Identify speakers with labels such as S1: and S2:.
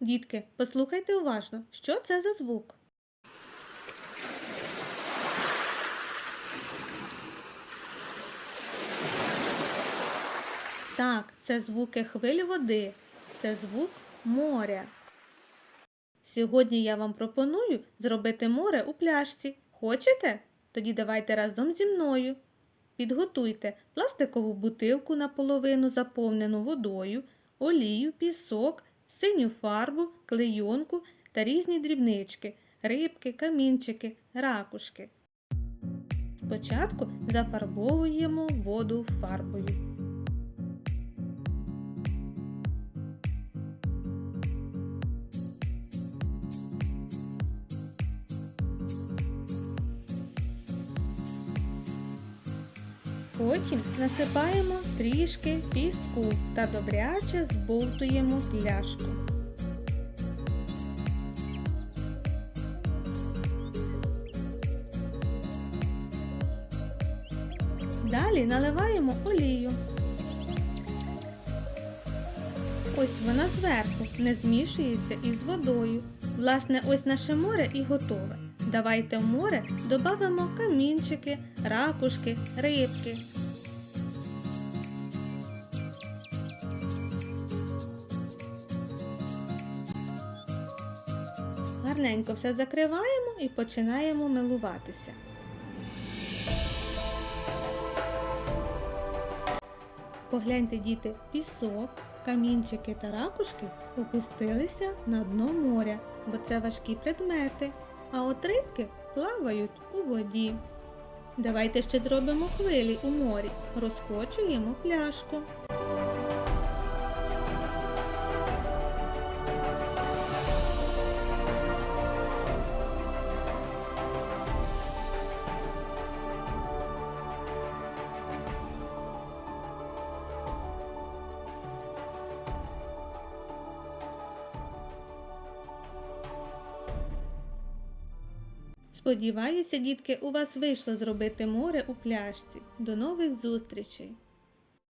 S1: Дітки, послухайте уважно, що це за звук? Так, це звуки хвиль води, це звук моря. Сьогодні я вам пропоную зробити море у пляшці. Хочете? Тоді давайте разом зі мною. Підготуйте пластикову бутилку наполовину заповнену водою, олію, пісок, синю фарбу, клейонку та різні дрібнички, рибки, камінчики, ракушки. Спочатку зафарбовуємо воду фарбою. Потім насипаємо трішки піску та добряче збовтуємо пляшку. Далі наливаємо олію. Ось вона зверху не змішується із водою. Власне, ось наше море і готове. Давайте в море додамо камінчики, ракушки, рибки. Гарненько все закриваємо і починаємо милуватися. Погляньте, діти, пісок, камінчики та ракушки опустилися на дно моря, бо це важкі предмети, а от рибки плавають у воді. Давайте ще зробимо хвилі у морі, розкочуємо пляшку. Сподіваюся, дітки, у вас вийшло зробити море у пляшці. До нових зустрічей!